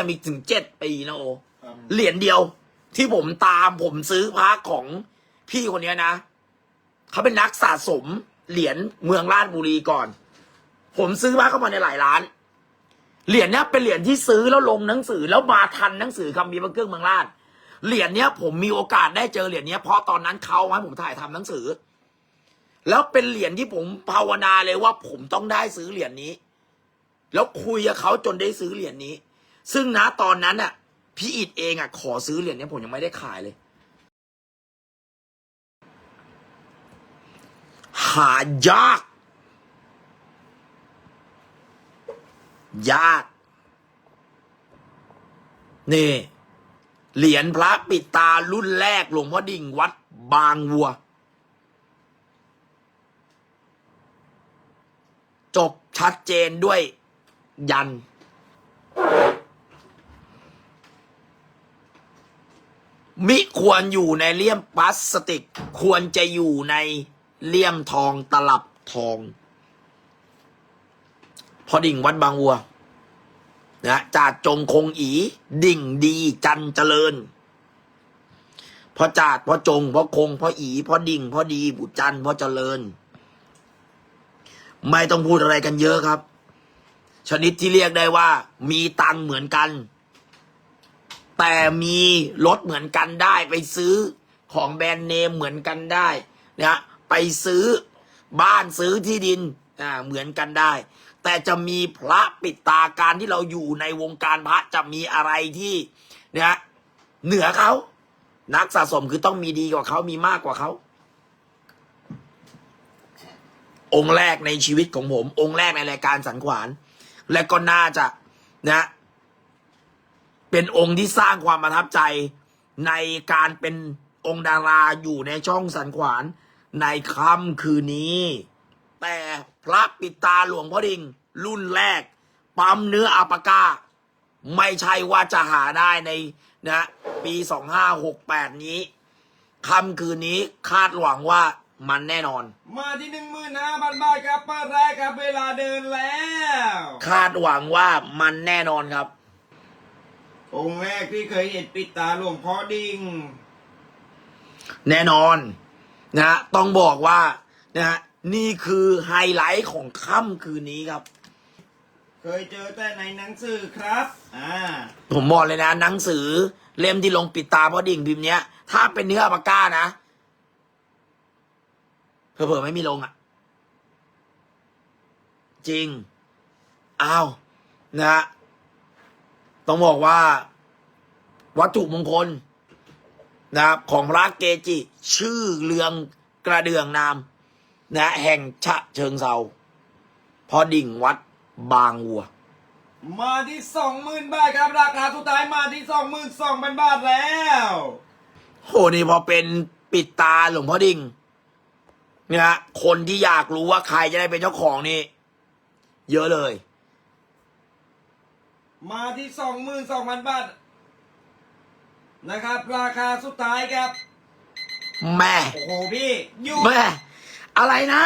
จะมีถึงเจ็ดปีนะโอครับเหรียญเดียวที่ผมตามผมซื้อพระของพี่คนเนี้ยนะเขาเป็นนักสะสมเหรียญเมืองราชบุรีก่อน ผมซื้อพระเข้ามาในหลายร้าน เหรียญเนี้ยเป็นเหรียญที่ซื้อแล้วลงหนังสือ แล้วมาทันหนังสือคำมีพระเครื่องเมืองราชเหรียญเนี้ย ผมมีโอกาสได้เจอเหรียญเนี้ยเพราะตอนนั้นเขาให้ผมถ่ายทำหนังสือ แล้วเป็นเหรียญที่ผมภาวนาเลยว่าผมต้องได้ซื้อเหรียญนี้ แล้วคุยกับเขาจนได้ซื้อเหรียญนี้ ซึ่งนะตอนนั้นน่ะพี่อิดเองอะขอซื้อเหรียญเนี้ยผมยังไม่ได้ขายเลย หายาก ยาก นี่ เหรียญพระปิดตารุ่นแรกหลวงพ่อดิ่งวัดบางวัว จบชัดเจนด้วยยัน มิควรอยู่ในเลี่ยมพลาสติก ควรจะอยู่ในเลี่ยมทองตลับทอง พอดิ่งวัดบางวัวนะจ่าจงคงอี ดิ่งดีจันเจริญพอจาดพอจงพอคงพออีพอดิ่งพอดีบุจันพอเจริญ ไม่ต้องพูดอะไรกันเยอะครับ ชนิดที่เรียกได้ว่า มีตังเหมือนกัน แต่มีรถเหมือนกันได้ไปซื้อของแบรนด์เนมเหมือนกันได้นะไปซื้อบ้านซื้อที่ดินอ่าเหมือนกันได้ แต่จะมีพระปิดตาการที่เราอยู่ในวงการพระจะมีอะไรที่เนะเหนือเขานักสะสมคือต้องมีดีกว่าเขามีมากกว่าเขาองค์แรกในชีวิตของผม องค์แรกในรายการสันขวาน และก็น่าจะนะ เป็นองค์ที่สร้างความประทับใจในการเป็นองค์ดาราอยู่ในช่องสันขวานในค่ำคืนนี้ แต่พระปิดตาหลวงพ่อดิง รุ่นแรก ปั๊มเนื้ออัปปากา ไม่ใช่ว่าจะหาได้ในนะปี2568นี้ค่ำคืนนี้คาดหวังว่ามันแน่นอน มาที่หนึ่งหมื่นห้าพันบาทครับมาแรกครับเวลาเดินแล้ว คาดหวังว่ามันแน่นอนครับ องค์แรกที่เคยเห็นปิดตาหลวงพ่อดิ่ง แน่นอนนะฮะต้องบอกว่านะฮะนี่คือไฮไลท์ของค่ำคืนนี้ครับ เคยเจอแต่ในหนังสือครับ อ่า ผมบอกเลยนะหนังสือเล่มที่ลงปิดตาพ่อดิ่งพิมพ์เนี้ย ถ้าเป็นเนื้อปากกานะเผื่อๆไม่มีลงอะ จริง อ้าว นะฮะ ต้องบอกว่า วัตถุมงคลนะครับของพระเกจิ ชื่อเรืองกระเดื่องนามนะแห่งฉะเชิงเซาพอดิ่งวัดบางวัว มาที่สองหมื่นบาทครับราคาสุดท้ายมาที่สองหมื่นสองพันบาทแล้วโหนี่พอเป็นปิดตาหลวงพ่อดิ่งเนี่ยฮะคนที่อยากรู้ว่าใครจะได้เป็นเจ้าของนี่ เยอะเลย มาที่สองหมื่นสองพันบาทนะครับ ราคาสุดท้ายครับแม่โอ้โหพี่อยู่แม่อะไรนะ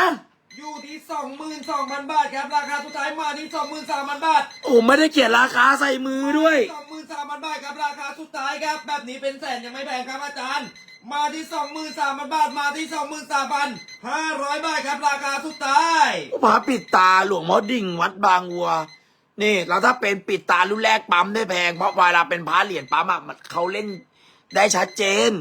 อยู่ที่สองหมื่นสองพันบาทครับราคาสุดท้ายมาที่สองหมื่นสามพันบาทโอ้ไม่ได้เขียนราคาใส่มือด้วยสองหมื่นสามพันบาทครับราคาสุดท้ายครับ แบบนี้เป็นแสนยังไม่แพงครับอาจารย์ มาที่สองหมื่นสามพันบาทมาที่สองหมื่นสามพันห้าร้อยบาทครับราคาสุดท้ายพระปิดตาหลวงพ่อดิ่งวัดบางวัว นี่แล้วถ้าเป็นปิดตารุ่นแรกปั๊มได้แพง เพราะเวลาเป็นพระเหรียญปั๊มอะมันเขาเล่นได้ชัดเจน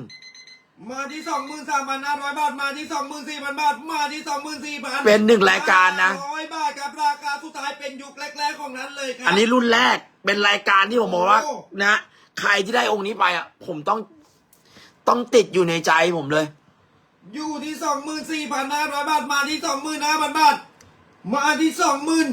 มาที่สองหมื่นสามพันห้าร้อยบาท มาที่สองหมื่นสี่พันบาท มาที่สองหมื่นสี่พันเป็นหนึ่งรายการนะร้อยบาทครับราคาสุดท้ายเป็นยุคแรกๆของนั้นเลยครับ อันนี้รุ่นแรกเป็นรายการที่ผมบอกว่าโอ้นะ ใครที่ได้องค์นี้ไปอะ ผมต้องต้องติดอยู่ในใจผมเลย อยู่ที่สองหมื่นสี่พันห้าร้อยบาท มาที่สองหมื่นห้าพันบาท มาที่สองหมื่น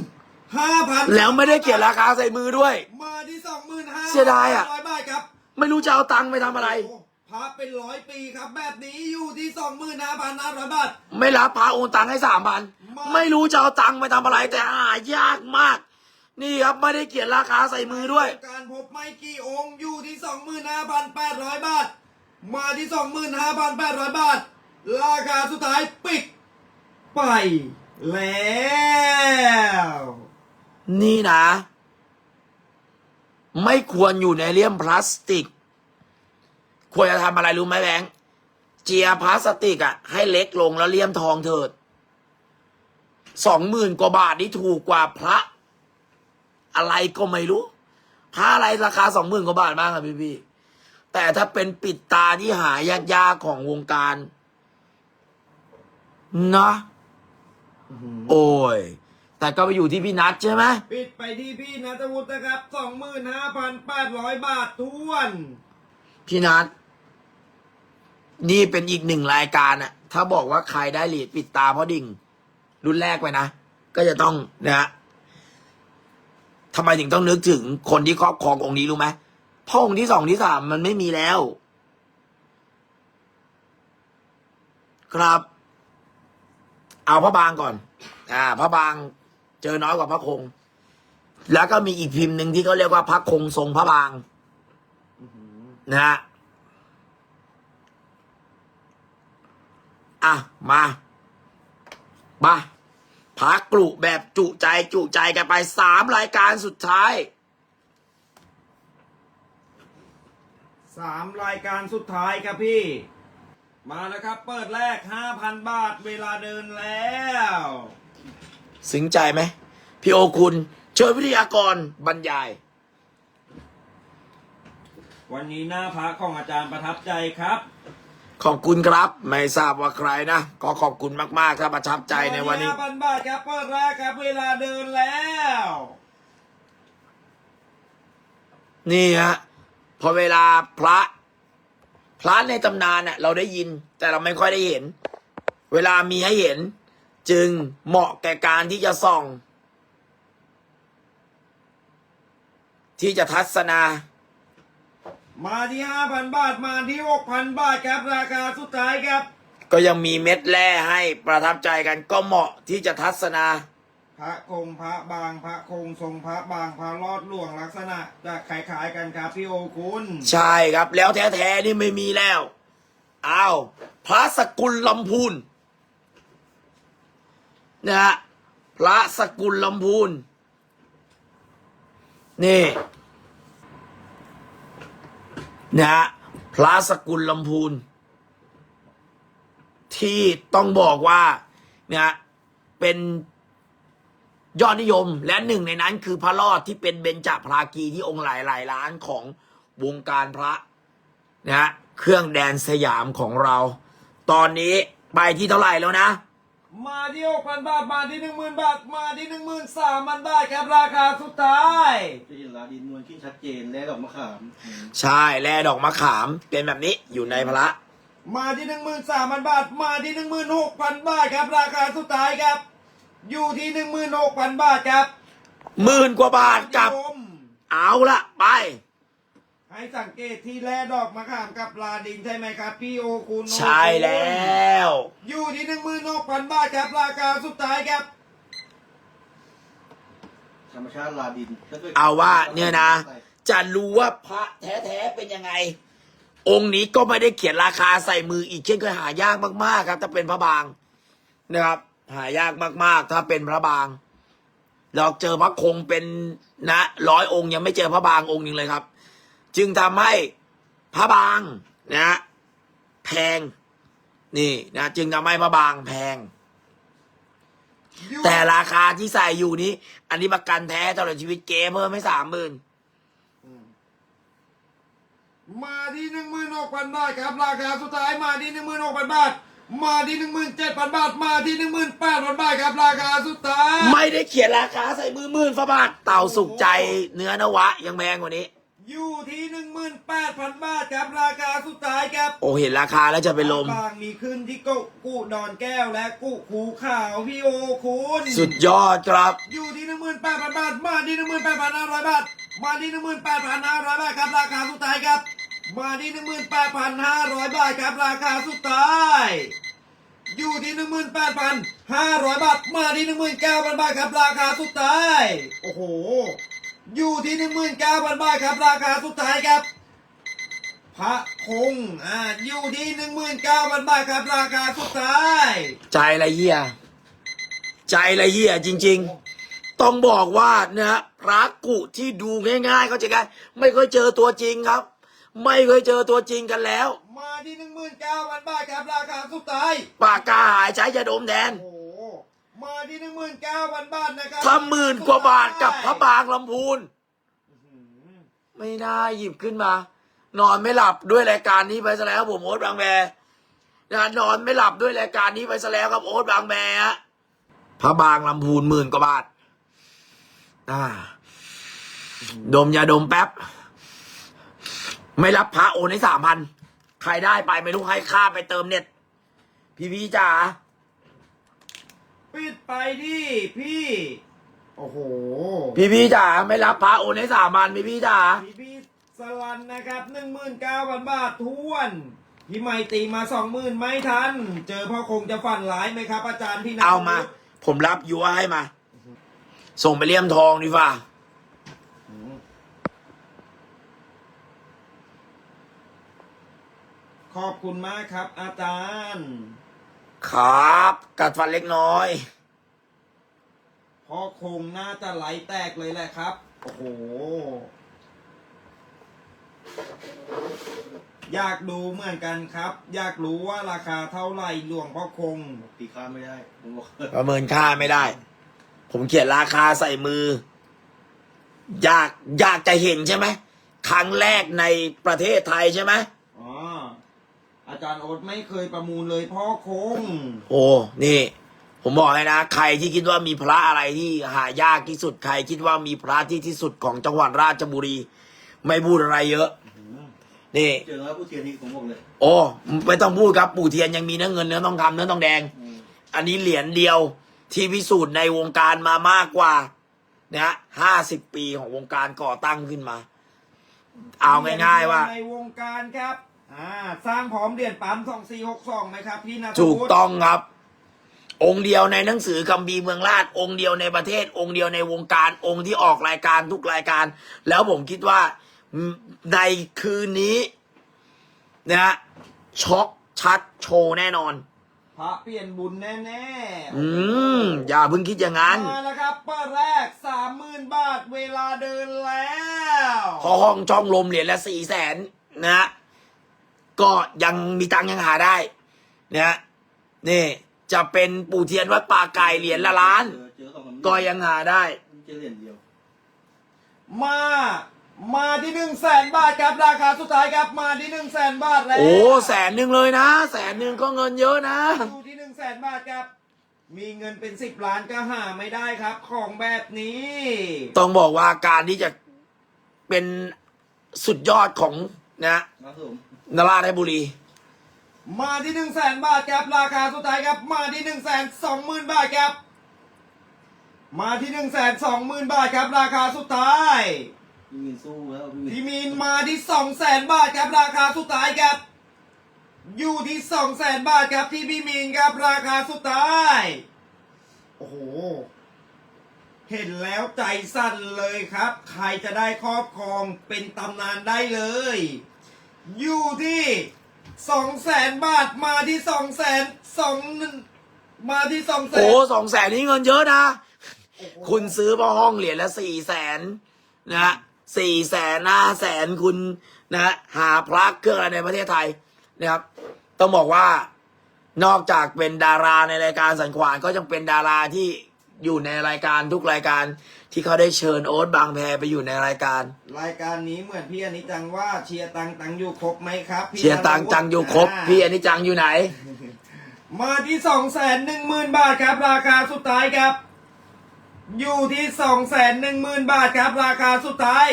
ห้าพันแล้วไม่ได้เขียนราคาใส่มือด้วย มาที่สองหมื่นห้าเสียดายอะ ร้อยบาทครับไม่รู้จะเอาตังค์ไปทำอะไรโพระเป็นร้อยปีครับ แบบนี้อยู่ที่สองหมื่นห้าพันห้าร้อยบาท ไม่รับพระโอนตังค์ให้สามพันมาไม่รู้จะเอาตังค์ไปทำอะไรแต่หายากมาก นี่ครับไม่ได้เขียนราคาใส่มือด้วย การพบไม่กี่องค์อยู่ที่สองหมื่นห้าพันแปดร้อยบาท มาที่สองหมื่นห้าพันแปดร้อยบาท ราคาสุดท้ายปิดไปแล้ว นี่นะ ไม่ควรอยู่ในเลี่ยมพลาสติก ควรจะทำอะไรรู้ไหมแบงค์เจียพลาสติกอะให้เล็กลงแล้วเลี่ยมทองเถิดสองหมื่นกว่าบาทนี่ถูกกว่าพระ อะไรก็ไม่รู้พระอะไรราคาสองหมื่นกว่าบาทมากอะพี่พี่ๆแต่ถ้าเป็นปิดตาที่หายากๆของวงการนะโอ้ย แต่ก็ไปอยู่ที่พี่นัทใช่ไหมปิดไปที่พี่นัทวุฒินะครับสองหมื่นห้าพันแปดร้อยบาททวนพี่นัทนี่เป็นอีกหนึ่งรายการอะถ้าบอกว่าใครได้เหรียญปิดตาเพราะดิ่ง รุ่นแรกไปนะ ก็จะต้องนะฮะทำไมถึงต้องนึกถึงคนที่ครอบครององค์นี้รู้ไหมเพราะองค์ที่สองที่สามมันไม่มีแล้ว ครับ เอาพระบางก่อน อ่า พระบาง เจอน้อยกว่าพระคง แล้วก็มีอีกพิมพ์หนึ่งที่เขาเรียกว่าพระคงทรงพระบางนะฮะอะ มามาพักกลุแบบจุใจจุใจกันไปสามรายการสุดท้ายสามรายการสุดท้ายครับพี่ มาแล้วครับ เปิดแรกห้าพันบาทเวลาเดินแล้ว ซึ้งใจไหมพี่โอคุณเชิญวิทยากรบรรยาย วันนี้หน้าพระของอาจารย์ประทับใจครับ ขอบคุณครับ ไม่ทราบว่าใครนะก็ขอบคุณมากๆครับประทับใจในวันนี้ ห้าพันบาทครับเปิดแรกครับเวลาเดินแล้ว นี่ฮะพอเวลาพระพระในตำนานน่ะเราได้ยิน แต่เราไม่ค่อยได้เห็น เวลามีให้เห็น จึงเหมาะแก่การที่จะส่อง ที่จะทัศนามาที่ห้าพันบาทมาที่หกพันบาทครับราคาสุดท้ายครับ ก็ยังมีเม็ดแร่ให้ประทับใจกันก็เหมาะที่จะทัศนา พระคงพระบางพระคงทรงพระบางพระรอดหลวงลักษณะจะคล้ายๆกันครับพี่โอคุณใช่ครับแล้วแท้ๆนี่ไม่มีแล้วอ้าวพระสกุลลำพูน นะฮะพระสกุลลำพูนนี่นะฮะพระสกุลลำพูนที่ต้องบอกว่าเนี่ยเป็นยอดนิยมและหนึ่งในนั้นคือพระรอดที่เป็นเบญจพรากีที่องค์หลายหลายล้านของวงการพระนะฮะเครื่องแดนสยามของเรา ตอนนี้ไปที่เท่าไหร่แล้วนะ มาที่หกพันบาท มาที่หนึ่งหมื่นบาท มาที่หนึ่งหมื่นสามพันบาทครับราคาสุดท้าย จะเห็นลาดินนวลขึ้นชัดเจนและดอกมะขามอืมใช่แลดอกมะขามเป็นแบบนี้อยู่ในพระมาที่หนึ่งหมื่นสามพันบาท มาที่หนึ่งหมื่นหกพันบาทครับ ราคาสุดท้ายครับ อยู่ที่หนึ่งหมื่นหกพันบาทครับหมื่นกว่าบาทกับท่านผู้ชมเอาละไป ให้สังเกตที่แร่ดอกมะขามกับลาดินใช่ไหมครับ พี่โอคุณใช่แล้ว อยู่ที่หนึ่งหมื่นหกพันบาทครับราคาสุดท้ายครับธรรมชาติลาดินถ้กิดเอาว่าเนี่ยนะ จะรู้ว่าพระแท้ๆเป็นยังไง องค์นี้ก็ไม่ได้เขียนราคาใส่มืออีกเช่นเคยหายากมากๆครับ ถ้าเป็นพระบางนะครับ หายากมากๆ ถ้าเป็นพระบางเราเจอพระคงเป็นนะร้อยองค์ยังไม่เจอพระบางองค์หนึ่งเลยครับ จึงทำให้พระบางนะแพงนี่นะจึงทำให้พระบางแพงอยู่แต่ราคาที่ใส่อยู่นี้ อันนี้ประกันแท้ตลอดชีวิตเก๋เพิ่มให้สามหมื่นมาที่หนึ่งหมื่นหกพันบาทครับราคาสุดท้ายมาที่หนึ่งหมื่นหกพันบาท มาที่หนึ่งหมื่นเจ็ดพันบาท มาที่หนึ่งหมื่นแปดพันบาทครับราคาสุดท้าย ไม่ได้เขียนราคาใส่มือหมื่นฝาบาทเต่าสุขใจเนื้อนวะยังแพงกว่านี้ อยู่ที่หนึ่งหมื่นแปดพันบาทครับราคาสุดท้ายครับโอ้เห็นราคาแล้วจะเป็นลม บางมีขึ้นที่กุกุดอนแก้วและกุคูขาวพี่โอคุณสุดยอดครับ อยู่ที่หนึ่งหมื่นแปดพันบาทมาที่หนึ่งหมื่นแปดพันห้าร้อยบาทมาที่หนึ่งหมื่นแปดพันห้าร้อยบาทครับราคาสุดท้ายครับ มาที่หนึ่งหมื่นแปดพันห้าร้อยบาทครับราคาสุดท้ายอยู่ที่หนึ่งหมื่นแปดพันห้าร้อยบาท มาที่หนึ่งหมื่นเก้าพันบาทครับ ราคาสุดท้าย โอ้โห อยู่ที่หนึ่งหมื่นเก้าพันบาทครับ ราคาสุดท้ายครับ พระคงอ่าอยู่ที่หนึ่งหมื่นเก้าพันบาทครับ ราคาสุดท้าย ใจละเหี้ย ใจละเหี้ยจริง ๆ ต้องบอกว่านะฮะพระกุที่ดูง่ายๆก็จะง่ายไม่เคยเจอตัวจริงครับ ไม่เคยเจอตัวจริงกันแล้ว มาที่หนึ่งหมื่นเก้าพันบาทครับ ราคาสุดท้าย ปากกาหายใช้ยาดมแทนโอ้โห มาที่หนึ่งหมื่นเก้าพันบาทนะครัถ้าหมื่นกว่าบาทกับพระบางลำพูน อื้อหือไม่น่าหยิบขึ้นมา นอนไม่หลับด้วยรายการนี้ไปซะแล้วผมโอ๊ตบางแบนะนอนไม่หลับด้วยรายการนี้ไปซะแล้วครับโอ๊ตบางแบฮะพระบางลำพูนหมื่นกว่าบาทอ่าดมยาดมแป๊บ ไม่รับพระโอนให้สามพันใครได้ไปไม่รู้ให้ค่าไปเติมเน็ตพี่พี่จ๋า ปิดไปที่พี่ โอ้โห พี่พี่จ๋าไม่รับพระโอนให้สามพันพี่พี่จ๋าพี่พี่สลันนะครับหนึ่งหมื่นเก้าพันบาททวน พี่ไม่ตีมาสองหมื่นไม่ทัน เจอพ่อคงจะฝันร้ายไหมครับอาจารย์ที่นัทเอามาวุฒิผมรับยัวให้มา ส่งไปเลี่ยมทองดีกว่าอืมขอบคุณมากครับอาจารย์ ครับ กัดฟันเล็กน้อยพ่อคงน่าจะไหลแตกเลยแหละครับ โอ้โห อยากดูเหมือนกันครับ อยากรู้ว่าราคาเท่าไหร่หลวงพ่อคงตีค่าไม่ได้ผมบอกประเมินค่าไม่ได้ ผมเขียนราคาใส่มือ อยากอยากจะเห็นใช่ไหมครั้งแรกในประเทศไทยใช่ไหมอ๋ออา จารย์โอ๊ตไม่เคยประมูลเลยพ่อคง โอ้ นี่ ผมบอกให้นะ ใครที่คิดว่ามีพระอะไรที่หายากที่สุด ใครคิดว่ามีพระที่ที่สุดของจังหวัดราชบุรี ไม่พูดอะไรเยอะ นี่ เจอแล้วผู้เทียนนี่ผมบอกเลย โอ้ไม่ต้องพูดครับปู่เทียนยังมีเนื้อเงินเนื้อทองคำเนื้อทองแดงอืมอันนี้เหรียญเดียวที่พิสูจน์ในวงการมามากกว่านะฮะห้าสิบปีของวงการก่อตั้งขึ้นมา เอาง่ายๆว่า ในวงการครับ อ่าสร้างพร้อมเหรียญปั๊มสองสี่หกสองไหมครับพี่นัทวุฒิถูกต้องครับ องค์เดียวในหนังสือคัมภีร์เมืองราช องค์เดียวในประเทศ องค์เดียวในวงการ องค์ที่ออกรายการทุกรายการ แล้วผมคิดว่าอืมในคืนนี้นะฮะช็อกชัดโชว์แน่นอน พระเปลี่ยนบุญแน่ๆ อืม อย่าเพิ่งคิดอย่างนั้น มาแล้วครับเปิดแรกสามหมื่นบาทเวลาเดินแล้ว พอห้องช่องลมเหรียญละสี่แสนนะฮะ ก็ยังมีตังค์ยังหาได้นะฮะนี่ จะเป็นปู่เทียนวัดป่าไก่เหรียญละล้านเจอเจอสองสามก็ยังหาได้เจอเหรียญเดียว มา มาที่หนึ่งแสนบาทครับราคาสุดท้ายครับมาที่หนึ่งแสนบาทแล้วโอ้แสนหนึ่งเลยนะแสนหนึ่งก็เงินเยอะนะดูที่หนึ่งแสนบาทครับ มีเงินเป็นสิบล้านก็หาไม่ได้ครับ ของแบบนี้ ต้องบอกว่าการที่จะเป็นสุดยอดของนะ ครับผมนราธบุรี มาที่หนึ่งแสนบาทครับราคาสุดท้ายครับ มาที่หนึ่งแสนสองหมื่นบาทครับ มาที่หนึ่งแสนสองหมื่นบาทครับ ราคาสุดท้ายพี่มีนสู้แล้วพี่มีนพี่มีนมาที่สองแสนบาทครับราคาสุดท้ายครับ อยู่ที่สองแสนบาทครับที่พี่มีนครับราคาสุดท้าย โอ้โห เห็นแล้วใจสั่นเลยครับ ใครจะได้ครอบครองเป็นตำนานได้เลย อยู่ที่สองแสนบาทมาที่สองแสนสองมาที่สองแสนโอ้สองแสนนี่เงินเยอะนะ คุณซื้อพอห้องเหรียญละสี่แสนนะฮะสี่แสนห้าแสนคุณนะฮะหาพระเครื่องอะไรในประเทศไทยนะครับ ต้องบอกว่านอกจากเป็นดาราในรายการสันขวานก็ยังเป็นดาราที่ อยู่ในรายการทุกรายการที่เขาได้เชิญโอ๊ตบางแพไปอยู่ในรายการ รายการนี้เหมือนพี่อนิจจังว่าเชียร์ตังตังอยู่ครบไหมครับพี่เชียร์ตังจังอยู่ครบาพี่อันนี้จังอยู่ไหน มาที่สองแสนหนึ่งหมื่นบาทครับ ราคาสุดท้ายครับ อยู่ที่สองแสนหนึ่งหมื่นบาทครับ ราคาสุดท้าย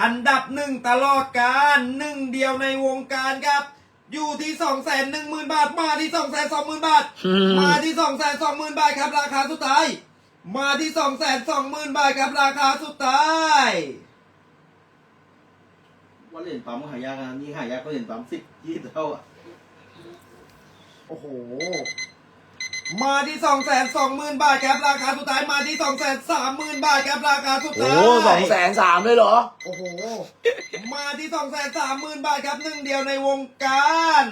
อันดับหนึ่งตลอดการหนึ่งเดียวในวงการครับอยู่ที่สองแสนหนึ่งหมื่นบาท มาที่สองแสนสองหมื่นบาทอืมมาที่สองแสนสองหมื่นบาทครับ ราคาสุดท้าย มาที่สองแสนสองหมื่นบาทครับราคาสุดท้าย ว่าเหรียญปั๊มก็หายากนะนี่หายากก็เหรียญปั๊มสิบยี่สิบเท่าอะโอ้โห มาที่สองแสนสองหมื่นบาทครับราคาสุดท้ายมาที่สองแสนสามหมื่นบาทครับราคาสุดโอ้ท้ายสองแสนสามเลยเหรอ โอ้โห มาที่สองแสนสามหมื่นบาทครับหนึ่งเดียวในวงการ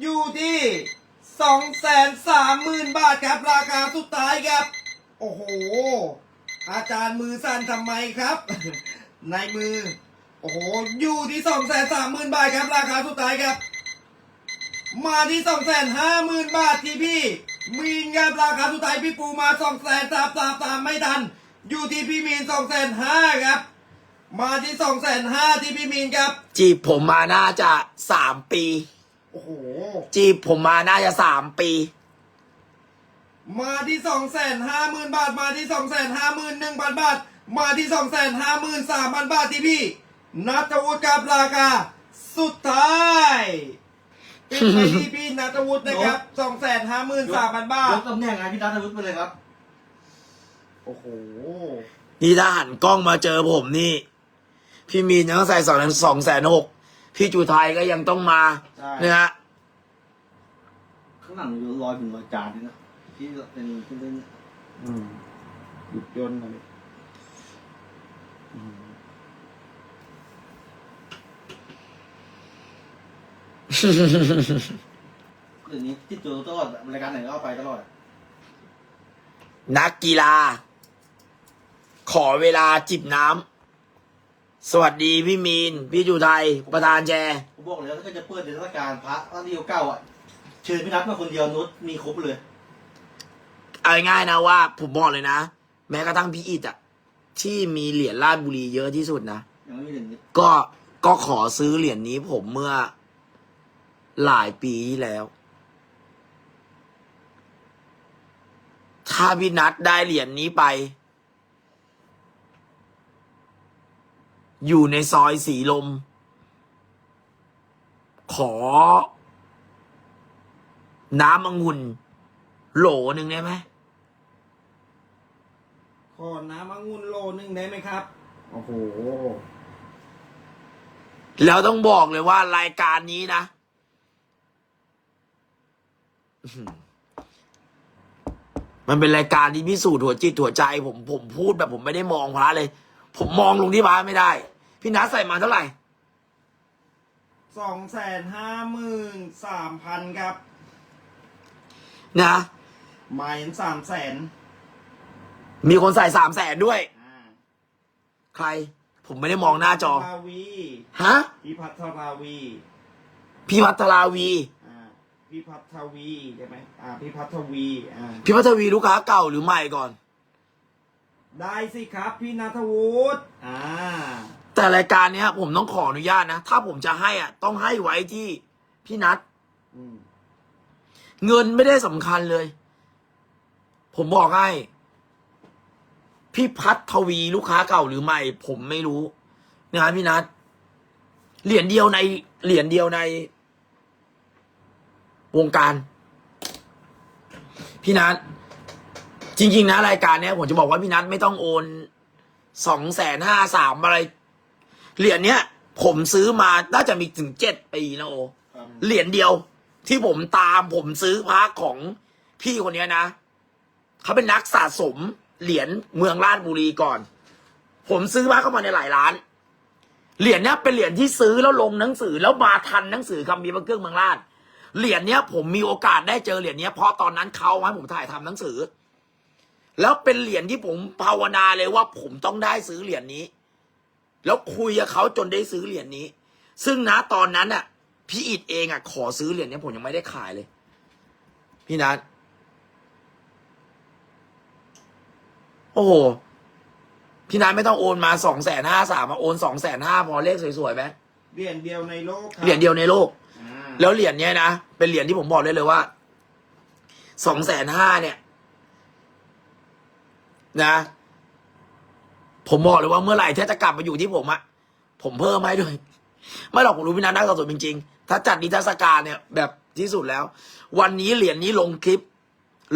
อยู่ที่สองแสนสามหมื่นบาทครับราคาสุดท้ายครับ โอ้โห อาจารย์มือสั่นทำไมครับ ในมือ โอ้โห อยู่ที่สองแสนสามหมื่นบาทครับ ราคาสุดท้ายครับ มาที่สองแสนห้าหมื่นบาทที่พี่ มีนครับราคาสุดท้ายพี่ปูมาสองแสนสามสามสามไม่ทัน อยู่ที่พี่มีนสองแสนห้าครับ มาที่สองแสนห้าที่พี่มีนครับ จีบผมมาน่าจะสามปี โอ้โห จีบผมมาน่าจะสามปี มาที่สองแสนห้าหมื่นบาท มาที่สองแสนห้าหมื่นหนึ่งพันบาท มาที่สองแสนห้าหมื่นสามพันบาทที่พี่นัทวุฒิกับราคาสุดท้ายปิดไปที่พี่นัทวุฒินะครับสองแสนห้าหมื่นสามพันบาทยกตำแหน่งไงพี่นัทวุฒิไปเลยครับ โอ้โห นี่ถ้าหันกล้องมาเจอผมนี่ พี่มีนยังต้องใส่สองสองแสนหกพี่จูไทยก็ยังต้องมาใช่นะฮะข้างหลังอยู่รอยเป็นรอยจานนี่นะ ที่เป็นเป็นเป็นอืมหยุดยนต์หน่อยเดี๋ยวนี้ที่ตัวตลอดรายการไหนก็เอาไปตลอดนักกีฬา ขอเวลาจิบน้ำ สวัสดีพี่มีน พี่จูไทย ประธานแชร์ผมบอกเลยว่าถ้าจะเปิดเทศกาลพระตอนที่เก้าอะ เชิญพี่นัทมาคนเดียวนุชมีครบเลย เอาง่ายๆนะว่าผมบอกเลยนะ แม้กระทั่งพี่อิดอะที่มีเหรียญราชบุรีเยอะที่สุดนะ ยังไม่มีเหรียญนี้ก็ก็ขอซื้อเหรียญนี้ผมเมื่อหลายปีที่แล้ว ถ้าพี่นัทได้เหรียญนี้ไป อยู่ในซอยสีลม ขอ น้ำองุ่นโหลหนึ่งได้ไหม ขอน้ำองุ่นโลนึงได้ไหมครับ โอ้โห แล้วต้องบอกเลยว่ารายการนี้นะอื้อหือมันเป็นรายการที่พิสูจน์หัวจิตหัวใจ ผมผมพูดแบบผมไม่ได้มองพระเลย ผมมองลงที่พระไม่ได้ พี่นัทใส่มาเท่าไหร่สองแสนห้าหมื่นสามพันครับ นะมาเห็นสามแสน มีคนใส่สามแสนด้วย อ่าใคร ผมไม่ได้มองหน้าจอราวีฮะ พี่พัทราวีพี่พัทราวี อ่าพี่พัทวีใช่ไหมอ่าพี่พัทวีอ่าพี่พัทวีลูกค้าเก่าหรือใหม่ก่อน ได้สิครับ พี่นัทวุฒิอ่าแต่รายการเนี้ยผมต้องขออนุญาตนะ ถ้าผมจะให้อะ ต้องให้ไว้ที่พี่นัท อืมเงินไม่ได้สำคัญเลย ผมบอกให้ พี่พัฒทวีลูกค้าเก่าหรือใหม่ ผมไม่รู้นะพี่นัทเหรียญเดียวในเหรียญเดียวใน วงการ พี่นัทจริง ๆ นะ รายการเนี้ยผมจะบอกว่าพี่นัทไม่ต้องโอนสองแสนห้าสามอะไร เหรียญเนี้ย ผมซื้อมาน่าจะมีถึงเจ็ดปีนะโอเหรียญเดียว ที่ผมตามผมซื้อพระของพี่คนเนี้ยนะเขาเป็นนักสะสม เหรียญเมืองราชบุรีก่อน ผมซื้อพระเข้ามาในหลายร้าน เหรียญเนี้ยเป็นเหรียญที่ซื้อแล้วลงหนังสือ แล้วมาทันหนังสือคำมีพระเครื่องเมืองราชเหรียญเนี้ย ผมมีโอกาสได้เจอเหรียญเนี้ยเพราะตอนนั้นเขาให้ผมถ่ายทำหนังสือ แล้วเป็นเหรียญที่ผมภาวนาเลยว่า ผมต้องได้ซื้อเหรียญนี้ แล้วคุยกับเขาจนได้ซื้อเหรียญนี้ ซึ่งนะตอนนั้นน่ะพี่อิดเองอะขอซื้อเหรียญเนี้ยผมยังไม่ได้ขายเลย พี่นัท โอ้โห พี่นัทไม่ต้องโอนมาสองแสนห้าสามมาโอนสองแสนห้าพอเลขสวยๆไหมเหรียญเดียวในโลกครับเหรียญเดียวในโลก อ่าแล้วเหรียญเนี้ยนะ เป็นเหรียญที่ผมบอกได้เลยว่าสองแสนห้าเนี่ย นะ ผมบอกเลยว่าเมื่อไหร่ถ้าจะกลับมาอยู่ที่ผมอะผมเพิ่มให้ด้วย ไม่หรอกผมรู้พี่นัทนักสะสมจริงๆถ้าจัดนิทรรศการเนี่ย แบบที่สุดแล้ว วันนี้เหรียญนี้ลงคลิป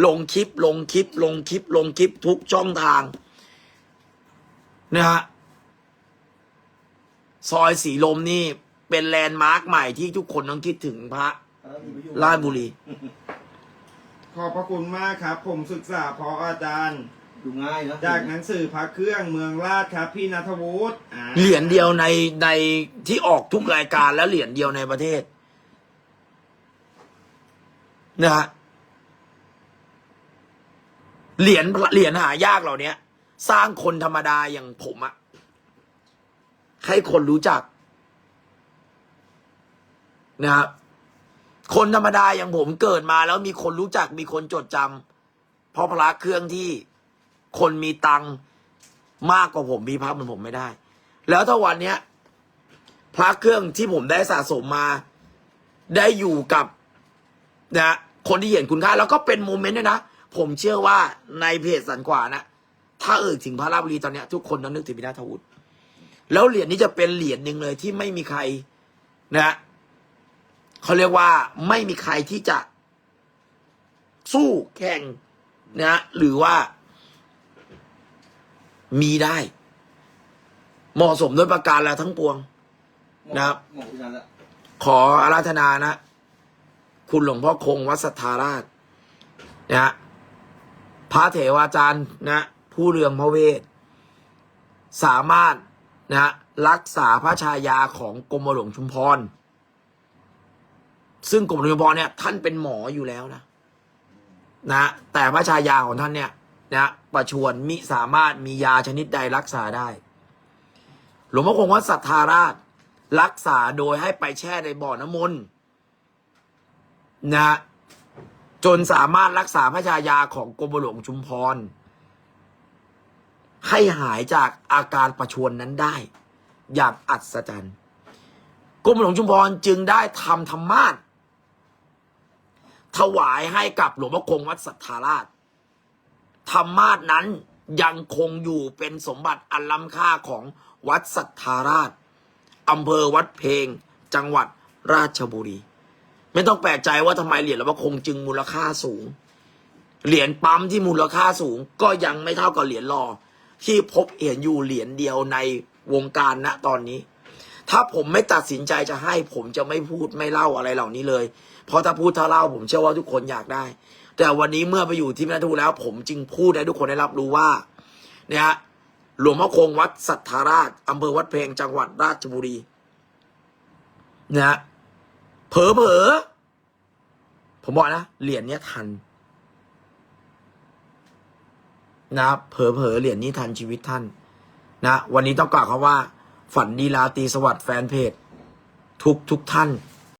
ลงคลิป ลงคลิป ลงคลิป ลงคลิปทุกช่องทางนะฮะซอยสีลมนี่เป็นแลนด์มาร์คใหม่ที่ทุกคนต้องคิดถึงพระแล้วที่ไปอยู่ราชบุรี ขอบพระคุณมากครับ ผมศึกษาเพราะอาจารย์ดูง่ายนะจากหนังสือพระเครื่องเมืองราชครับ พี่นัทวุฒิอ่าเหรียญเดียวในในที่ออกทุกรายการและเหรียญเดียวในประเทศนะฮะ เหรียญเหรียญหายากเหล่านี้สร้างคนธรรมดาอย่างผมอะให้คนรู้จักนะครับคนธรรมดาอย่างผมเกิดมาแล้วมีคนรู้จักมีคนจดจำเพราะพระเครื่องที่คนมีตังมากกว่าผมมีพระเหมือนผมไม่ได้ แล้วถ้าวันเนี้ยพระเครื่องที่ผมได้สะสมมา ได้อยู่กับนะคนที่เห็นคุณค่า แล้วก็เป็นโมเมนต์ด้วยนะ ผมเชื่อว่าในเพจสันกว่านะ ถ้าเอ่ยถึงพระราบุรีตอนนี้ทุกคนต้องนึกถึงพินาทวุฒิแล้วเหรียญนี้จะเป็นเหรียญหนึ่งเลยที่ไม่มีใครนะเขาเรียกว่าไม่มีใครที่จะสู้แข่งนะหรือว่า มีได้ เหมาะสมด้วยประการแล้วทั้งปวง นะครับ ขออาราธนานะ คุณหลวงพ่อคงวัดสัทธาราชนะฮะ พระเถวาจารย์นะผู้เรืองพระเวท สามารถนะรักษาพระชายาของกรมหลวงชุมพร ซึ่งกรมหลวงชุมพรเนี่ยท่านเป็นหมออยู่แล้วนะนะแต่พระชายาของท่านเนี่ยนะประชวนมิสามารถมียาชนิดใดรักษาได้ หลวงพ่อคงวัดสัทธาราชรักษาโดยให้ไปแช่ในบ่อน้ำมนต์นะ จนสามารถรักษาพระชายาของกรมหลวงชุมพร ให้หายจากอาการประชวนนั้นได้ อย่างอัศจรรย์กรมหลวงชุมพรจึงได้ทำธรรมาสน์ถวายให้กับหลวงพ่อคงวัดสัทธาราช ธรรมาสน์นั้นยังคงอยู่เป็นสมบัติอันล้ำค่าของวัดสัทธาราชอำเภอวัดเพลง จังหวัดราชบุรี ไม่ต้องแปลกใจว่าทำไมเหรียญหลวงพ่อคงจึงมูลค่าสูง เหรียญปั๊มที่มูลค่าสูง ก็ยังไม่เท่ากับเหรียญรอ ที่พบเห็นอยู่เหรียญเดียวในวงการณตอนนี้ ถ้าผมไม่ตัดสินใจจะให้ ผมจะไม่พูดไม่เล่าอะไรเหล่านี้เลย เพราะถ้าพูดถ้าเล่าผมเชื่อว่าทุกคนอยากได้ แต่วันนี้เมื่อไปอยู่ที่แม่ทูแล้ว ผมจึงพูดให้ทุกคนได้รับรู้ว่า เนี่ย หลวงพ่อคงวัดสัทธาราชอำเภอวัดเพลงจังหวัดราชบุรีนะฮะ เผลอเผลอๆผมบอกนะเหรียญเนี้ยทันนะเผลอเผลอๆเหรียญนี้ทันชีวิตท่าน นะ วันนี้ต้องกล่าวคำว่า ฝันดีลาตีสวัสดิ์แฟนเพจ ทุกทุกท่าน